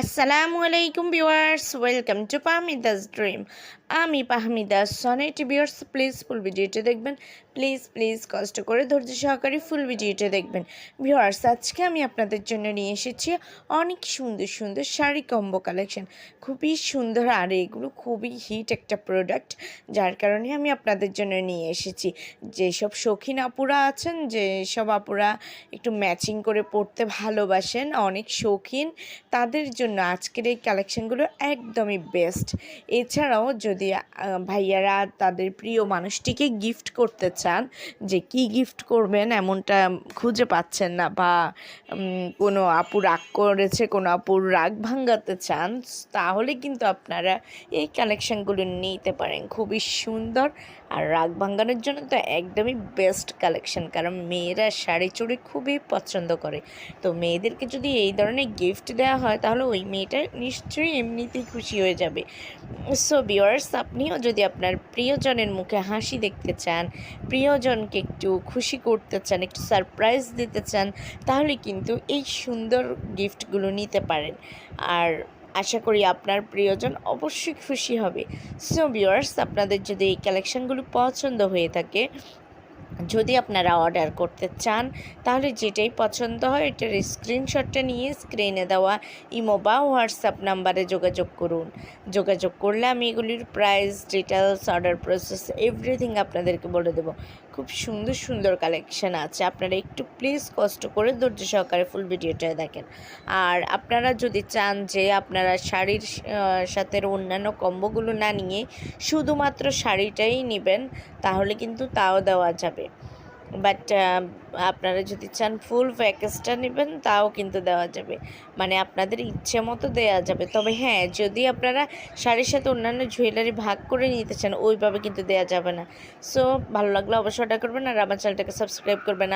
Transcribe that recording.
আসসালামু আলাইকুম viewers welcome to Fahmida's dream আমি Fahmida Sonet viewers please full ভিডিওটা দেখবেন। প্লিজ প্লিজ কষ্ট করে ধৈর্য সহকারে ফুল ভিডিওটা দেখবেন। ভিউয়ার্স আজকে আমি আপনাদের জন্য নিয়ে এসেছি অনেক সুন্দর সুন্দর শাড়ি কম্বো কালেকশন খুবই সুন্দর আর এগুলো খুবই হিট একটা প্রোডাক্ট যার কারণে আমি আপনাদের জন্য নিয়ে এসেছি। যেসব শৌখিন আপুরা আছেন, যেসব আপুরা একটু ম্যাচিং করে পড়তে ভালোবাসেন, অনেক শৌখিন, তাদের জন্য আজকের এই কালেকশনগুলো একদমই বেস্ট এছাড়াও যদি ভাইয়ারা তাদের প্রিয় মানুষটিকে গিফট করতে চান, যে কি গিফট করবেন এমনটা খুঁজে পাচ্ছেন না বা কোনো আপু রাগ করেছে, কোনো আপুর রাগ ভাঙ্গাতে চান, তাহলে কিন্তু আপনারা এই কালেকশনগুলো নিতে পারেন। খুবই সুন্দর আর রাগ ভাঙানোর জন্য তো একদমই বেস্ট কালেকশন কারণ মেয়েরা শাড়ি চুড়ি খুবই পছন্দ করে। তো মেয়েদেরকে যদি এই ধরনের গিফট দেওয়া হয়, তাহলে ওই মেয়েটা নিশ্চয়ই এমনিতেই খুশি হয়ে যাবে। সো বিয়ার্স আপনিও যদি আপনার প্রিয়জনের মুখে হাসি দেখতে চান, প্রিয়জনকে একটু খুশি করতে চান, একটু সারপ্রাইজ দিতে চান, তাহলে কিন্তু এই সুন্দর গিফটগুলো নিতে পারেন। আর আশা করি আপনার প্রিয়জন অবশ্যই খুশি হবে। সো ভিউয়ার্স আপনাদের যদি এই কালেকশানগুলো পছন্দ হয়ে থাকে যদি আপনারা অর্ডার করতে চান, তাহলে যেটাই পছন্দ হয় এটার স্ক্রিনশটটা নিয়ে স্ক্রিনে দেওয়া ইমো বা হোয়াটসঅ্যাপ নাম্বারে যোগাযোগ করুন। যোগাযোগ করলে আমি এগুলির price details order process, everything আপনাদেরকে বলে দেবো। খুব সুন্দর সুন্দর কালেকশন আছে। আপনারা একটু প্লিজ কষ্ট করে ধৈর্য সহকারে ফুল ভিডিওটা দেখেন। আর আপনারা যদি চান যে আপনারা শাড়ির সাথে অন্যান্য কম্বোগুলো না নিয়ে শুধুমাত্র শাড়িটাই নেবেন, তাহলে কিন্তু তাও দেওয়া যাবে বাট আপনারা যদি চান ফুল প্যাকেজটা নেবেন, তাও কিন্তু দেওয়া যাবে। মানে আপনাদের ইচ্ছে মতো দেওয়া যাবে। তবে হ্যাঁ যদি আপনারা শাড়ির সাথে অন্যান্য জুয়েলারি ভাগ করে নিতে চান, ওইভাবে কিন্তু দেওয়া যাবে না। সো ভালো লাগলে অবশ্যই অর্ডার করবেন আর আমার চ্যানেলটাকে সাবস্ক্রাইব করবেন।